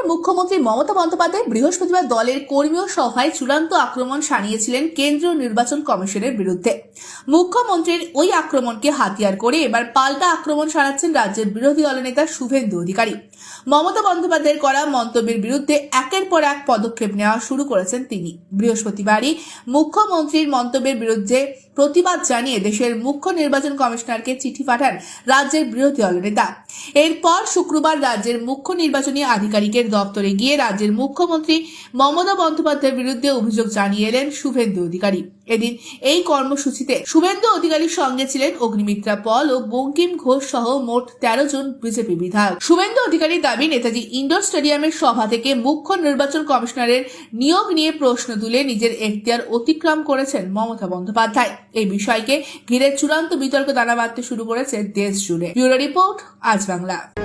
বাংলার মুখ্যমন্ত্রী মমতা বন্দ্যোপাধ্যায় বৃহস্পতিবার দলের কর্মীয় সভায় চূড়ান্ত আক্রমণ সানিয়েছিলেন কেন্দ্রীয় নির্বাচন কমিশনের বিরুদ্ধে। মুখ্যমন্ত্রীর ওই আক্রমণকে হাতিয়ার করে এবার পাল্টা আক্রমণ সারাচ্ছেন রাজ্যের বিরোধী দলনেতা শুভেন্দু অধিকারী। মমতা বন্দ্যোপাধ্যায়ের করা মন্তব্যের বিরুদ্ধে একের পর এক পদক্ষেপ নেওয়া শুরু করেছেন তিনি। বৃহস্পতিবারই মুখ্যমন্ত্রীর মন্তব্যের বিরুদ্ধে প্রতিবাদ জানিয়ে দেশের মুখ্য নির্বাচন কমিশনারকে চিঠি পাঠান রাজ্যের বিরোধী দলনেতা এরপর শুক্রবার রাজ্যের মুখ্য নির্বাচনী আধিকারিকের দপ্তরে গিয়ে রাজ্যের মুখ্যমন্ত্রী মমতা বন্দ্যোপাধ্যায়ের বিরুদ্ধে অভিযোগ জানিয়ে এলেন শুভেন্দু অধিকারী। এদিন এই কর্মসূচিতে শুভেন্দু অধিকারীর সঙ্গে ছিলেন অগ্নিমিত্রা পল ও বঙ্কিম ঘোষ সহ মোট তেরো জন বিজেপি বিধায়ক। শুভেন্দু অধিকারীর দাবি, নেতাজি ইন্ডোর স্টেডিয়ামের সভা থেকে মুখ্য নির্বাচন কমিশনারের নিয়োগ নিয়ে প্রশ্ন তুলে নিজের এখতিয়ার অতিক্রম করেছেন মমতা বন্দ্যোপাধ্যায়। এই বিষয়কে ঘিরে চূড়ান্ত বিতর্ক দানা বাঁধতে শুরু করেছে দেশ জুড়ে। ব্যুরো রিপোর্ট, আজ Vâng nazwang lah